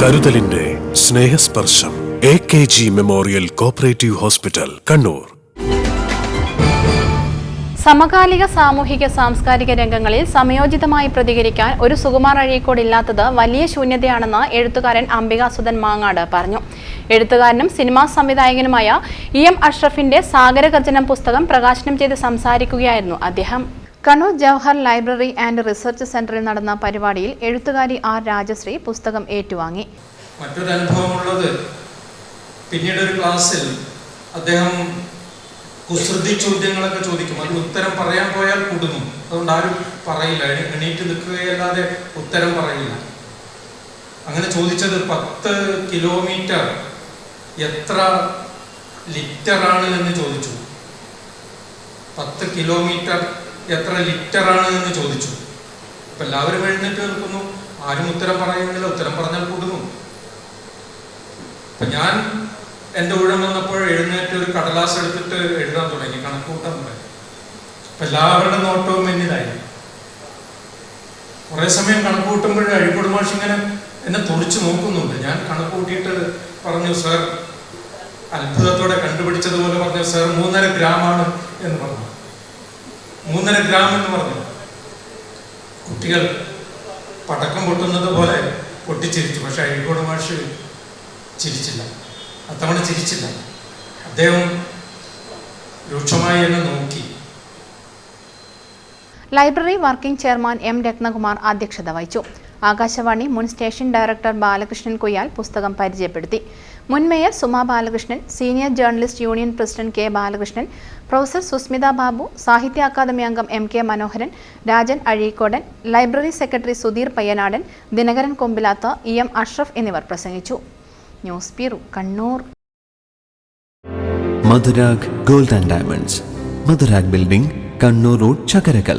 കരുതലിന്റെ Snehasparsham A K G memorial cooperative hospital Kannur. സമകാലിക സാമൂഹിക സാംസ്കാരിക രംഗങ്ങളിൽ സമയോചിതമായി പ്രതികരിക്കാൻ ഒരു സുകുമാർ അഴീക്കോട് ഇല്ലാത്തത് വലിയ ശൂന്യതയാണെന്ന് എഴുത്തുകാരൻ അംബികാസുധൻ മാങ്ങാട് പറഞ്ഞു. എഴുത്തുകാരനും സിനിമാ സംവിധായകനുമായ ഇ എം അഷ്റഫിന്റെ സാഗരഗർജനം പുസ്തകം പ്രകാശനം ചെയ്ത് സംസാരിക്കുകയായിരുന്നു അദ്ദേഹം. Kannur Jawahar library and research സെന്ററിൽ നടന്ന പരിപാടിയിൽ എഴുത്തുകാരി ആർ രാജശ്രീ പുസ്തകം ഏറ്റുവാങ്ങി. മറ്റൊരു അനുഭവമുള്ളത് പിന്നീട് ഒരു ക്ലാസ്സിൽ അദ്ദേഹം കുസൃതി ചോദ്യങ്ങളൊക്കെ ചോദിക്കും. അതിൽ ഉത്തരം പറയാൻ പോയാൽ കുടുങ്ങും അതുകൊണ്ട് ആരും പറയില്ല. എണീറ്റ് നിൽക്കുകയല്ലാതെ ഉത്തരം പറയില്ല. അങ്ങനെ ചോദിച്ചത് പത്ത് കിലോമീറ്റർ എത്ര ലിറ്ററാണ് എന്ന് ചോദിച്ചു. പത്ത് കിലോമീറ്റർ എത്ര ആണ് എന്ന് ചോദിച്ചു. അപ്പൊ എല്ലാവരും എഴുന്നേറ്റ് നിൽക്കുന്നു. ആരും ഉത്തരം പറയുന്നില്ല. ഉത്തരം പറഞ്ഞാൽ അപ്പൊ ഞാൻ എന്റെ ഊഴം വന്നപ്പോൾ എഴുന്നേറ്റ് ഒരു കടലാസ് എടുത്തിട്ട് എഴുതാൻ തുടങ്ങി. കണക്ക് കൂട്ടാൻ തുടങ്ങി. അപ്പൊ എല്ലാവരുടെ നോട്ടവും എന്നിലായി. കുറെ സമയം കണക്ക് കൂട്ടുമ്പോൾ അഴിക്കോട് മാഷ് ഇങ്ങനെ എന്നെ തുറിച്ചു നോക്കുന്നുണ്ട്. ഞാൻ കണക്ക് കൂട്ടിയിട്ട് പറഞ്ഞു സാർ അത്ഭുതത്തോടെ കണ്ടുപിടിച്ചതുപോലെ പറഞ്ഞു സാർ മൂന്നര ഗ്രാമാണ് എന്ന് പറഞ്ഞു. മൂന്നര ഗ്രാം എന്ന് പറഞ്ഞു. കുട്ടികൾ പടക്കം പൊട്ടുന്നത് പോലെ പൊട്ടിച്ചിരിച്ചു. പക്ഷെ അഴീക്കോട് മാഷ് ചിരിച്ചില്ല. അത്തവണ ചിരിച്ചില്ല. അദ്ദേഹം രൂക്ഷമായി എന്നെ നോക്കി. Library working chairman M Ratnakumar അധ്യക്ഷത വഹിച്ചു. ആകാശവാണി മുൻ സ്റ്റേഷൻ ഡയറക്ടർ ബാലകൃഷ്ണൻ കൊയ്യാൽ പുസ്തകം പരിചയപ്പെടുത്തി. മുൻ mayor Suma Balakrishnan senior journalist union president K Balakrishnan professor Susmitha Babu Sahitya Akademi അംഗം M K Manoharan Rajan Azhikodan library secretary Sudheer Payyanadan Dinakaran Kombilath E M Ashraf എന്നിവർ പ്രസംഗിച്ചു. News bureau Kannur. Madhurag gold and diamonds. Madhurag building Kannur road Chakkarakkal.